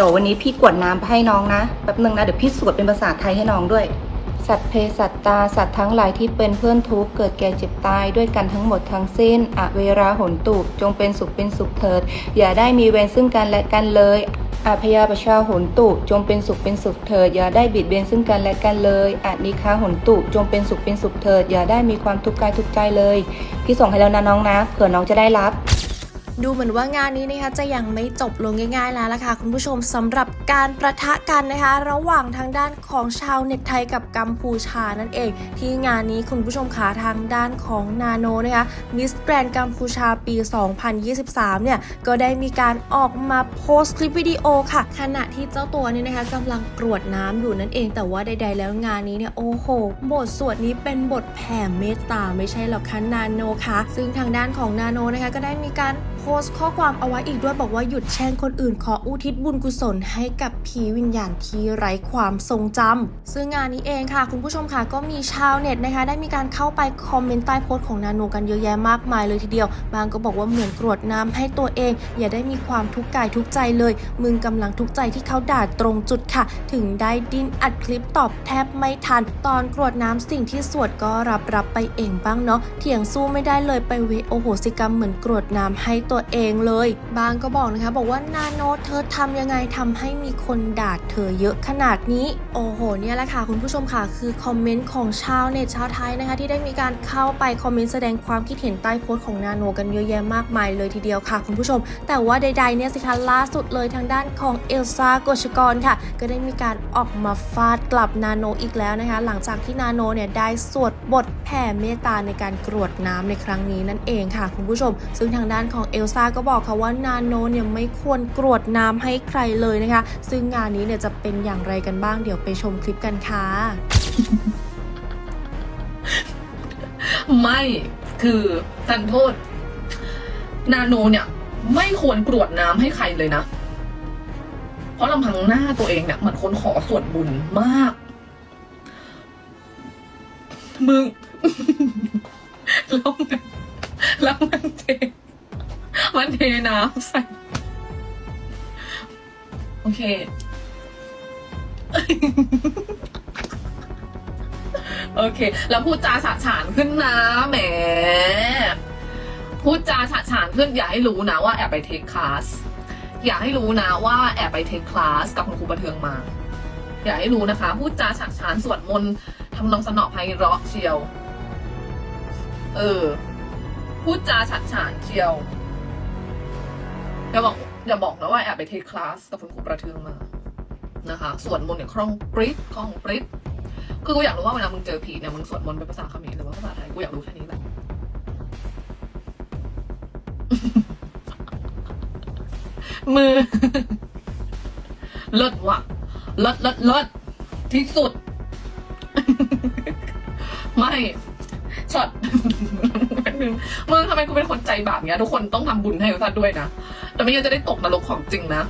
ดี๋ยววันนี้พี่กวดน้ำไปให้น้องนะแป๊บนึงนะ เดี๋ยวพี่สวดเป็นภาษาไทยให้น้องด้วย สัตว์เพสัตตา สัตว์ทั้งหลายที่เป็นเพื่อนทุกข์เกิดแก่เจ็บตายด้วยกันทั้งหมดทั้งสิ้นอเวราหนตุจงเป็นสุขเป็นสุขเถิด อย่าได้มีเวรซึ่งกันและกันเลยอาพยาประชาหนตุจงเป็นสุขเป็นสุขเถิดอย่าได้บิดเบียนซึ่งกันและกันเลยอานิคาหนตุจงเป็นสุขเป็นสุขเถิดอย่าได้มีความทุกข์กายทุกข์ใจเลย พี่ส่งให้แล้วนะน้องนะเผื่อน้องจะได้รับ ดูเหมือนว่างานนี้นะคะจะยังไม่จบลงง่ายๆแล้วล่ะค่ะคุณผู้ชมสำหรับการประทะกันนะคะ ระหว่างทางด้านของชาวเน็ตไทยกับกัมพูชานั่นเอง ที่งานนี้คุณผู้ชมขาทางด้านของนาโนนะคะมิสแกรนกัมพูชาปี 2023 เนี่ยก็ได้มีการออกมาโพสต์คลิปวิดีโอค่ะ ขณะที่เจ้าตัวนี้นะคะกำลังกรวดน้ำอยู่นั่นเอง แต่ว่าใดๆแล้วงานนี้เนี่ยโอ้โห บทสวดนี้เป็นบทแผ่เมตตาไม่ใช่หรอกคะนาโนคะซึ่งทางด้านของนาโนนะคะก็ได้มีการโพสต์ข้อความเอาไว้อีกด้วยบอกว่าหยุดแช่งคนอื่นขออุทิศบุญกุศลให้กับผีวิญญาณที่ไร้ความทรงจำซึ่งงานนี้เองค่ะ คุณผู้ชมค่ะก็มีชาวเน็ตนะคะ ได้มีการเข้าไปคอมเมนต์ใต้โพสต์ของนาโนกันเยอะแยะมากมายเลยทีเดียว บางก็บอกว่าเหมือนกรวดน้ำให้ตัวเอง อย่าได้มีความทุกข์กายทุกใจเลย มึงกำลังทุกข์ใจที่เขาด่าตรงจุดค่ะ ถึงได้ดิ้นอัดคลิปตอบแทบไม่ทัน ตอนกรวดน้ำสิ่งที่สวดก็รับรับไปเองบ้างเนาะเถียงสู้ไม่ได้เลยไปเวโอโหสิกรรมเหมือนกรวดน้ำให้ตัวเองเลย บางก็บอกนะคะบอกว่านาโนเธอทำยังไงทำให้มีคนด่าเธอเยอะขนาดนี้ โอ้โหเนี่ยแหละค่ะคุณผู้ชมค่ะ คือคอมเมนต์ของชาวเน็ตชาวไทยนะคะ ที่ได้มีการเข้าไปคอมเมนต์แสดงความคิดเห็นใต้โพสต์ของนาโนกันเยอะแยะมากมายเลยทีเดียวค่ะคุณผู้ชม แต่ว่าใดๆเนี่ยสิคะล่าสุดเลยทางด้านของเอลซ่าโกชกรค่ะ ก็ได้มีการออกมาฟาดกลับนาโนอีกแล้วนะคะ หลังจากที่นาโนเนี่ยได้สวดบทแผ่เมตตาในการกรวดน้ำในครั้งนี้นั่นเองค่ะ คุณผู้ชม ซึ่งทางด้านของเอลซ่าก็บอกค่ะว่านาโนเนี่ยไม่ควรกรวดน้ำให้ใครเลยนะคะ ซึ่งงานนี้เนี่ยจะเป็นอย่างไรกันบ้างเดี๋ยวไปชมคลิปกันค่ะ ไม่คือจันโทษ นาโนเนี่ย ไม่ควรกรวดน้ำให้ใครเลยนะ เพราะลำพังหน้าตัวเองเนี่ยเหมือนคนขอส่วนบุญมาก มึง แล้วมันแล้วมันเท มันเทน้ำใส่โอเค โอเค แล้วพูดจาฉะฉานขึ้นนะแหมพูดจาฉะฉานขึ้นอย่าให้รู้นะว่าแอบไปเทคคลาสอย่าให้รู้นะว่าแอบไปเทคคลาสกับคุณครูประเทืองมา อย่าให้รู้นะคะ พูดจาฉะฉานสวดมนต์ทำนองสนอไพเราะเชียว เออ พูดจาฉะฉานเชียว อย่าบอกอย่าบอกนะว่าแอบไปเทคคลาสกับคุณครูประเทืองมานะคะสวดมนต์เนี่ยคล่องปริ๊ดคล่องปริ๊ดคือกูอยากรู้ว่าเวลามึงเจอผีเนี่ยมึงสวดมนต์เป็นภาษาเขมรหรือว่าภาษาไทยกูอยากรู้แค่นี้แหละมือเลิศว่ะเลิศเลิศเลิศที่สุด ไม่ช็อตมึงทำไมกูเป็นคนใจบาปเงี้ย ทุกคนต้องทำบุญให้กับท่านด้วยนะ แต่ไม่งั้นจะได้ตกนรกของจริงนะ